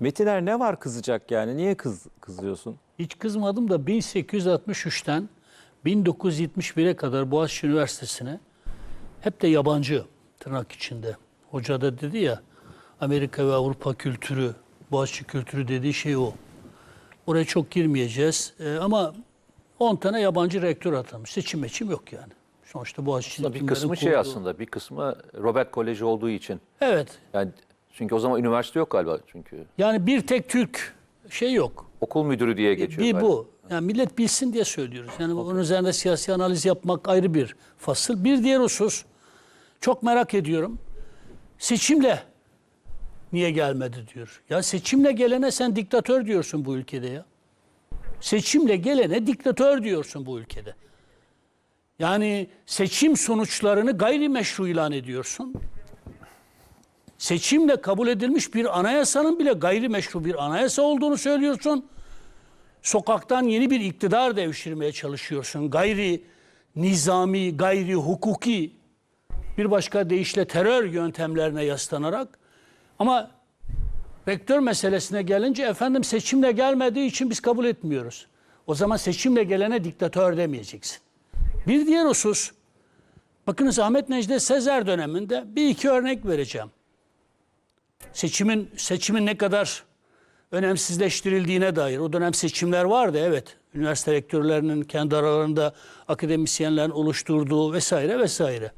Metiner ne var kızacak yani? Niye kız, kızıyorsun? Hiç kızmadım da 1863'ten 1971'e kadar Boğaziçi Üniversitesi'ne hep de yabancı tırnak içinde. Hoca da dedi ya Amerika ve Avrupa kültürü, Boğaziçi kültürü dediği şey o. Oraya çok girmeyeceğiz Ee, ama 10 tane yabancı rektör atamış. Seçim meçim yok yani. Sonuçta Boğaziçi Aslında bir kısmı şey aslında, bir kısmı Robert Koleji olduğu için. Evet. Yani çünkü o zaman üniversite yok galiba çünkü. Yani bir tek Türk şey yok. Okul müdürü diye geçiyor. Bir galiba. bu. Yani millet bilsin diye söylüyoruz. Yani onun üzerinde siyasi analiz yapmak ayrı bir fasıl. Bir diğer husus, çok merak ediyorum. Seçimle niye gelmedi diyor. Ya seçimle gelene sen diktatör diyorsun bu ülkede ya. Seçimle gelene diktatör diyorsun bu ülkede. Yani seçim sonuçlarını gayrimeşru ilan ediyorsun. Seçimle kabul edilmiş bir anayasanın bile gayrimeşru bir anayasa olduğunu söylüyorsun sokaktan yeni bir iktidar devşirmeye çalışıyorsun. Gayri nizami, gayri hukuki bir başka deyişle terör yöntemlerine yaslanarak ama rektör meselesine gelince efendim seçimle gelmediği için biz kabul etmiyoruz. O zaman seçimle gelene diktatör demeyeceksin. Bir diğer husus bakınız Ahmet Necdet Sezer döneminde bir iki örnek vereceğim. Seçimin seçimin ne kadar önemsizleştirildiğine dair. O dönem seçimler vardı evet. Üniversite rektörlerinin kendi aralarında akademisyenlerin oluşturduğu vesaire vesaire.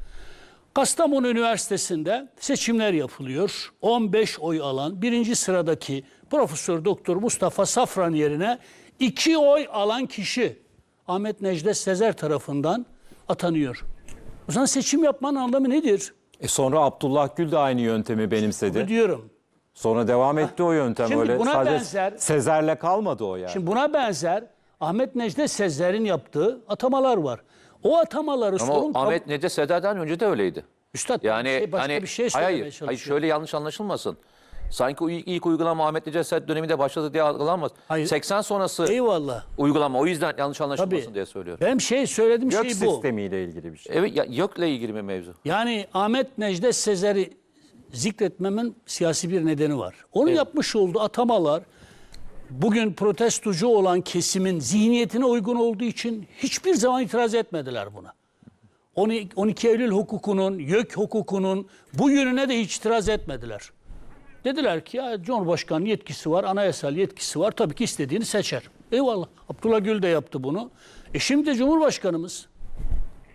Kastamonu Üniversitesi'nde seçimler yapılıyor. 15 oy alan birinci sıradaki Profesör Doktor Mustafa Safran yerine iki oy alan kişi Ahmet Necdet Sezer tarafından atanıyor. O zaman seçim yapmanın anlamı nedir? E sonra Abdullah Gül de aynı yöntemi benimsedi. Diyorum. Sonra devam etti o yöntem Şimdi öyle. buna Sadece benzer- Sezer'le kalmadı o yani. Şimdi buna benzer Ahmet Necdet Sezer'in yaptığı atamalar var. O atamaları Ama sorun Ahmet Necdet Sedat'tan önce de öyleydi. Üstad Yani şey, başka hani bir şey hayır, söylemeye hayır, hayır şöyle yanlış anlaşılmasın. Sanki ilk, ilk uygulama Ahmet Necdet Sedat döneminde başladı diye algılanmaz. Hayır. 80 sonrası Eyvallah. uygulama o yüzden yanlış anlaşılmasın Tabii. diye söylüyorum. Benim şey söylediğim Gök şey bu. sistemiyle ilgili bir şey. Evet ya, YÖK'le ilgili bir mevzu. Yani Ahmet Necdet Sezer'i zikretmemin siyasi bir nedeni var. Onun yapmış olduğu atamalar bugün protestocu olan kesimin zihniyetine uygun olduğu için hiçbir zaman itiraz etmediler buna. 12 12 Eylül hukukunun, YÖK hukukunun bu yönüne de hiç itiraz etmediler. Dediler ki ya Cumhurbaşkanı yetkisi var, anayasal yetkisi var. Tabii ki istediğini seçer. Eyvallah. Abdullah Gül de yaptı bunu. E şimdi Cumhurbaşkanımız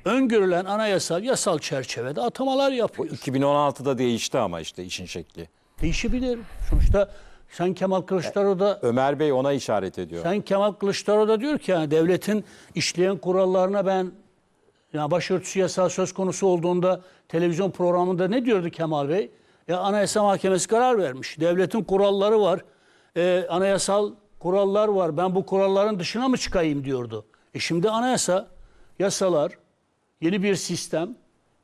öngörülen anayasal, yasal çerçevede atamalar yapıyor. 2016'da değişti ama işte işin şekli. Değişebilir. Sonuçta sen Kemal Kılıçdaroğlu da Ömer Bey ona işaret ediyor. Sayın Kemal Kılıçdaroğlu da diyor ki yani devletin işleyen kurallarına ben ya başörtüsü yasağı söz konusu olduğunda televizyon programında ne diyordu Kemal Bey? Ya Anayasa Mahkemesi karar vermiş. Devletin kuralları var. Ee, anayasal kurallar var. Ben bu kuralların dışına mı çıkayım diyordu. E şimdi anayasa, yasalar, yeni bir sistem,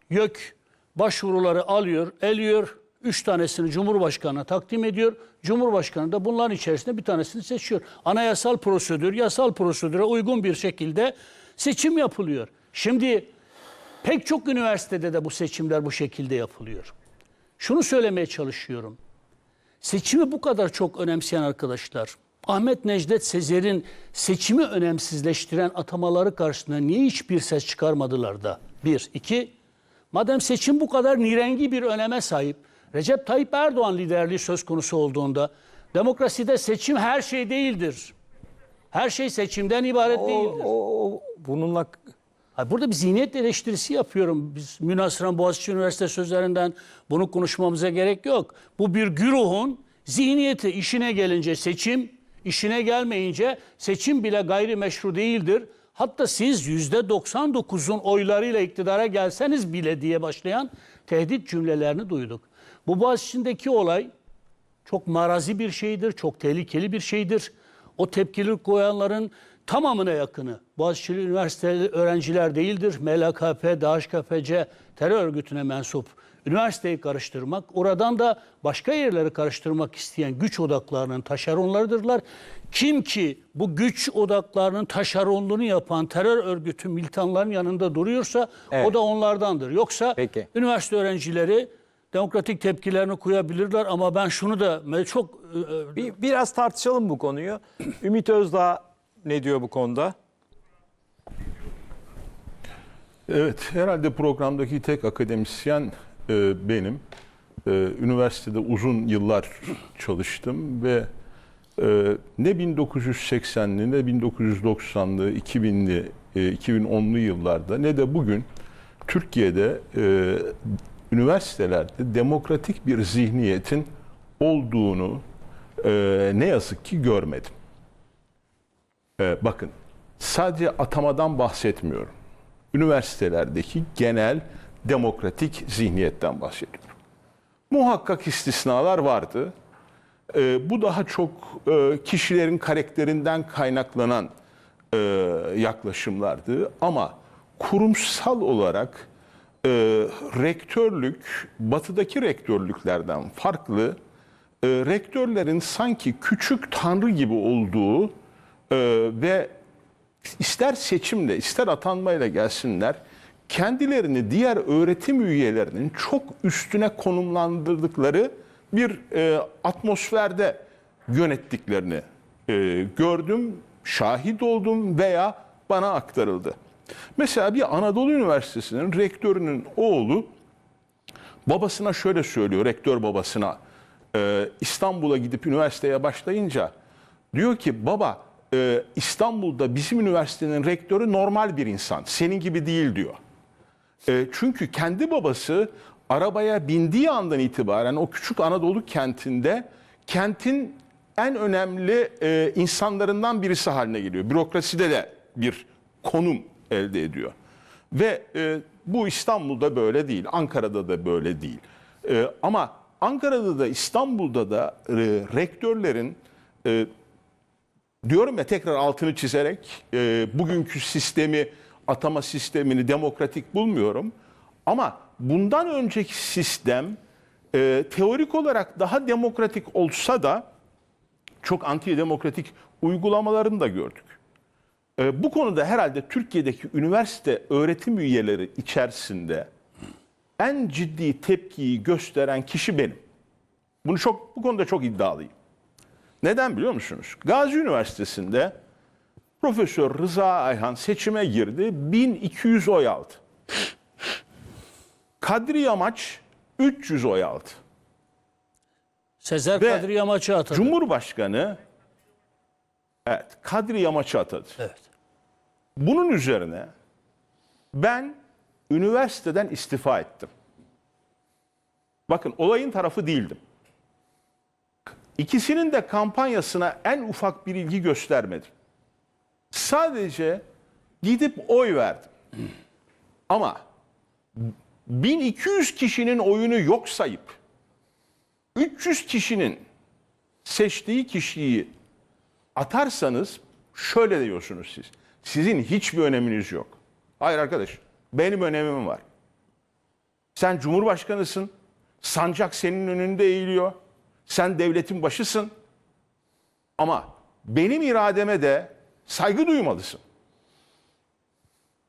YÖK başvuruları alıyor, eliyor. Üç tanesini Cumhurbaşkanı'na takdim ediyor. Cumhurbaşkanı da bunların içerisinde bir tanesini seçiyor. Anayasal prosedür, yasal prosedüre uygun bir şekilde seçim yapılıyor. Şimdi pek çok üniversitede de bu seçimler bu şekilde yapılıyor. Şunu söylemeye çalışıyorum. Seçimi bu kadar çok önemseyen arkadaşlar, Ahmet Necdet Sezer'in seçimi önemsizleştiren atamaları karşısında niye hiçbir ses çıkarmadılar da? Bir. iki, madem seçim bu kadar nirengi bir öneme sahip, Recep Tayyip Erdoğan liderliği söz konusu olduğunda, demokraside seçim her şey değildir. Her şey seçimden ibaret değildir. O, o- bununla burada bir zihniyet eleştirisi yapıyorum. Biz münasıran Boğaziçi Üniversitesi sözlerinden bunu konuşmamıza gerek yok. Bu bir güruhun zihniyeti işine gelince seçim, işine gelmeyince seçim bile gayrimeşru değildir. Hatta siz yüzde 99'un oylarıyla iktidara gelseniz bile diye başlayan tehdit cümlelerini duyduk. Bu Boğaziçi'ndeki olay çok marazi bir şeydir, çok tehlikeli bir şeydir. O tepkili koyanların tamamına yakını Boğaziçi Üniversiteli öğrenciler değildir. MLKP, DHKPC terör örgütüne mensup üniversiteyi karıştırmak, oradan da başka yerleri karıştırmak isteyen güç odaklarının taşeronlarıdırlar. Kim ki bu güç odaklarının taşeronluğunu yapan terör örgütü militanların yanında duruyorsa o Evet. da onlardandır. Yoksa Peki. üniversite öğrencileri demokratik tepkilerini koyabilirler ama ben şunu da çok e, e, Bir, biraz tartışalım bu konuyu. Ümit Özdağ ne diyor bu konuda? Evet, herhalde programdaki tek akademisyen e, benim. E, üniversitede uzun yıllar çalıştım ve e, ne 1980'li ne 1990'lı, 2000'li, e, 2010'lu yıllarda ne de bugün Türkiye'de e, üniversitelerde demokratik bir zihniyetin olduğunu e, ne yazık ki görmedim. E, bakın, sadece atamadan bahsetmiyorum üniversitelerdeki genel demokratik zihniyetten bahsediyorum. Muhakkak istisnalar vardı. Ee, bu daha çok e, kişilerin karakterinden kaynaklanan e, yaklaşımlardı. Ama kurumsal olarak e, rektörlük, batıdaki rektörlüklerden farklı, e, rektörlerin sanki küçük tanrı gibi olduğu e, ve ister seçimle ister atanmayla gelsinler kendilerini diğer öğretim üyelerinin çok üstüne konumlandırdıkları bir e, atmosferde yönettiklerini e, gördüm, şahit oldum veya bana aktarıldı. Mesela bir Anadolu Üniversitesi'nin rektörünün oğlu babasına şöyle söylüyor, rektör babasına e, İstanbul'a gidip üniversiteye başlayınca diyor ki baba e, İstanbul'da bizim üniversitenin rektörü normal bir insan, senin gibi değil diyor. E, çünkü kendi babası arabaya bindiği andan itibaren o küçük Anadolu kentinde kentin en önemli e, insanlarından birisi haline geliyor. Bürokraside de bir konum elde ediyor. Ve e, bu İstanbul'da böyle değil, Ankara'da da böyle değil. E, ama Ankara'da da İstanbul'da da e, rektörlerin e, diyorum ya tekrar altını çizerek e, bugünkü sistemi atama sistemini demokratik bulmuyorum. Ama bundan önceki sistem e, teorik olarak daha demokratik olsa da çok antidemokratik uygulamalarını da gördük. E, bu konuda herhalde Türkiye'deki üniversite öğretim üyeleri içerisinde en ciddi tepkiyi gösteren kişi benim. Bunu çok bu konuda çok iddialıyım. Neden biliyor musunuz? Gazi Üniversitesi'nde Profesör Rıza Ayhan seçime girdi. 1200 oy aldı. Kadri Yamaç 300 oy aldı. Sezer Ve Kadri Yamaç'ı atadı. Cumhurbaşkanı evet Kadri Yamaç'ı atadı. Evet. Bunun üzerine ben üniversiteden istifa ettim. Bakın olayın tarafı değildim. İkisinin de kampanyasına en ufak bir ilgi göstermedim. Sadece gidip oy verdim. Ama 1200 kişinin oyunu yok sayıp 300 kişinin seçtiği kişiyi atarsanız şöyle diyorsunuz siz. Sizin hiçbir öneminiz yok. Hayır arkadaş, benim önemim var. Sen cumhurbaşkanısın. Sancak senin önünde eğiliyor. Sen devletin başısın. Ama benim irademe de saygı duymalısın.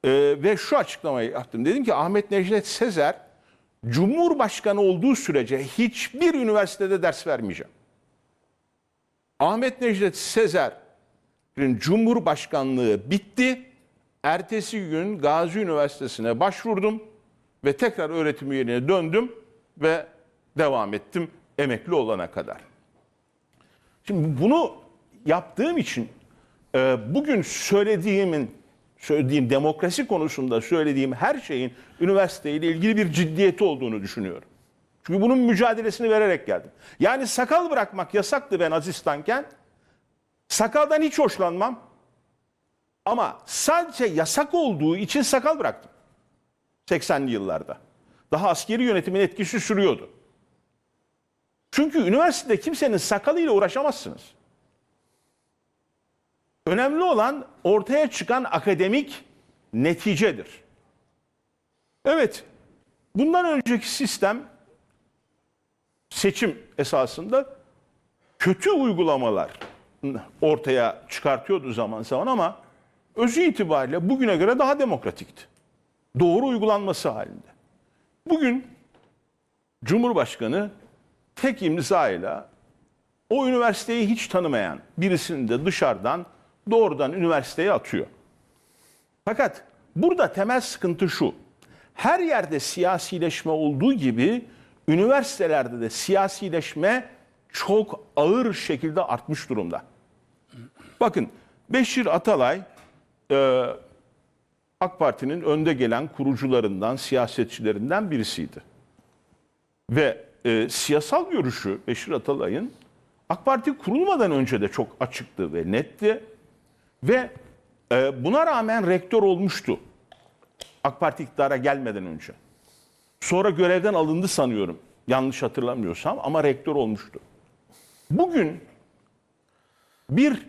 Ee, ve şu açıklamayı yaptım. Dedim ki Ahmet Necdet Sezer Cumhurbaşkanı olduğu sürece hiçbir üniversitede ders vermeyeceğim. Ahmet Necdet Sezer'in Cumhurbaşkanlığı bitti. Ertesi gün Gazi Üniversitesi'ne başvurdum ve tekrar öğretim üyeliğine döndüm ve devam ettim emekli olana kadar. Şimdi bunu yaptığım için e, bugün söylediğimin, söylediğim demokrasi konusunda söylediğim her şeyin üniversiteyle ilgili bir ciddiyeti olduğunu düşünüyorum. Çünkü bunun mücadelesini vererek geldim. Yani sakal bırakmak yasaktı ben Aziz'tanken. Sakaldan hiç hoşlanmam. Ama sadece yasak olduğu için sakal bıraktım. 80'li yıllarda. Daha askeri yönetimin etkisi sürüyordu. Çünkü üniversitede kimsenin sakalıyla uğraşamazsınız. Önemli olan ortaya çıkan akademik neticedir. Evet, bundan önceki sistem seçim esasında kötü uygulamalar ortaya çıkartıyordu zaman zaman ama özü itibariyle bugüne göre daha demokratikti. Doğru uygulanması halinde. Bugün Cumhurbaşkanı tek imzayla o üniversiteyi hiç tanımayan birisini de dışarıdan doğrudan üniversiteye atıyor. Fakat burada temel sıkıntı şu. Her yerde siyasileşme olduğu gibi üniversitelerde de siyasileşme çok ağır şekilde artmış durumda. Bakın Beşir Atalay e, AK Parti'nin önde gelen kurucularından, siyasetçilerinden birisiydi. Ve e, siyasal görüşü Beşir Atalay'ın AK Parti kurulmadan önce de çok açıktı ve netti. Ve e, buna rağmen rektör olmuştu. AK Parti iktidara gelmeden önce. Sonra görevden alındı sanıyorum. Yanlış hatırlamıyorsam ama rektör olmuştu. Bugün bir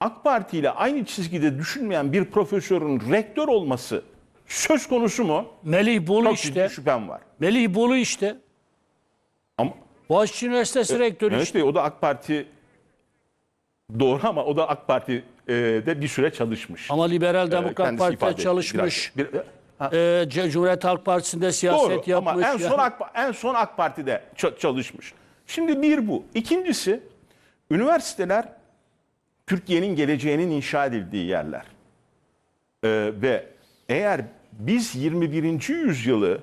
AK Parti ile aynı çizgide düşünmeyen bir profesörün rektör olması söz konusu mu? Melih Bolu Çok işte. şüphem var. Melih Bolu işte. Ama Boğaziçi Üniversitesi rektörü Evet işte. Bey, o da AK Parti doğru ama o da AK Parti'de bir süre çalışmış. Ama Liberal Ee, Demokrat kendisi ifade Parti'de etti çalışmış. biraz. Bir- ha, Ee, C- Cumhuriyet Halk Partisi'nde siyaset doğru yapmış. ama en son Yani- AK, en son AK Parti'de ça- çalışmış. Şimdi bir bu. İkincisi üniversiteler Türkiye'nin geleceğinin inşa edildiği yerler. Ee, ve eğer biz 21. yüzyılı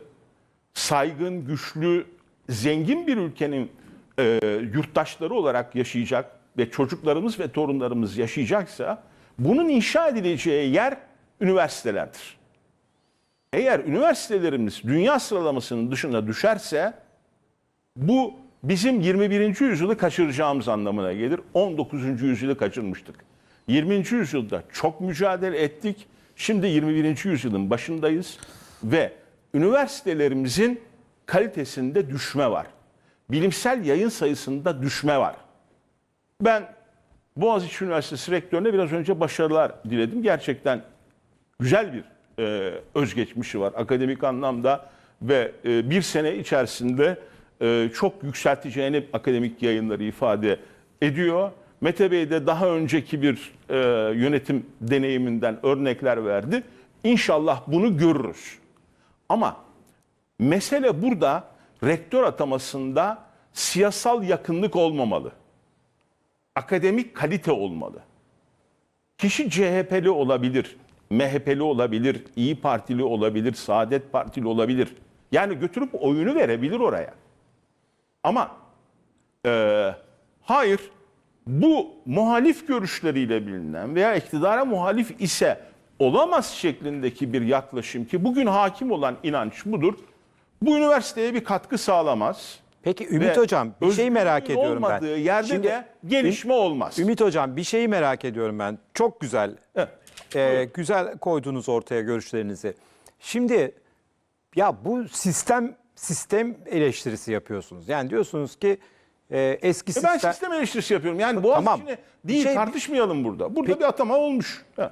saygın, güçlü, zengin bir ülkenin e, yurttaşları olarak yaşayacak ve çocuklarımız ve torunlarımız yaşayacaksa bunun inşa edileceği yer üniversitelerdir. Eğer üniversitelerimiz dünya sıralamasının dışına düşerse bu bizim 21. yüzyılı kaçıracağımız anlamına gelir. 19. yüzyılı kaçırmıştık. 20. yüzyılda çok mücadele ettik. Şimdi 21. yüzyılın başındayız ve üniversitelerimizin kalitesinde düşme var. Bilimsel yayın sayısında düşme var. Ben Boğaziçi Üniversitesi rektörüne biraz önce başarılar diledim. Gerçekten güzel bir e, özgeçmişi var akademik anlamda ve e, bir sene içerisinde e, çok yükselteceğini akademik yayınları ifade ediyor. Mete Bey de daha önceki bir e, yönetim deneyiminden örnekler verdi. İnşallah bunu görürüz. Ama mesele burada rektör atamasında siyasal yakınlık olmamalı. Akademik kalite olmalı. Kişi CHP'li olabilir, MHP'li olabilir, İyi Partili olabilir, Saadet Partili olabilir. Yani götürüp oyunu verebilir oraya. Ama e, hayır, bu muhalif görüşleriyle bilinen veya iktidara muhalif ise olamaz şeklindeki bir yaklaşım ki bugün hakim olan inanç budur. Bu üniversiteye bir katkı sağlamaz. Peki Ümit Ve Hocam bir şey merak özgürlüğün ediyorum ben. olmadığı yerde Şimdi de gelişme olmaz. Ümit Hocam bir şeyi merak ediyorum ben. Çok güzel. Evet. Ee, güzel koydunuz ortaya görüşlerinizi. Şimdi ya bu sistem sistem eleştirisi yapıyorsunuz. Yani diyorsunuz ki e, eski E ben sistem sistem eleştirisi yapıyorum. Yani Boğaziçi'ne Tamam. değil Şey- tartışmayalım burada. Burada bir atama olmuş. Ha.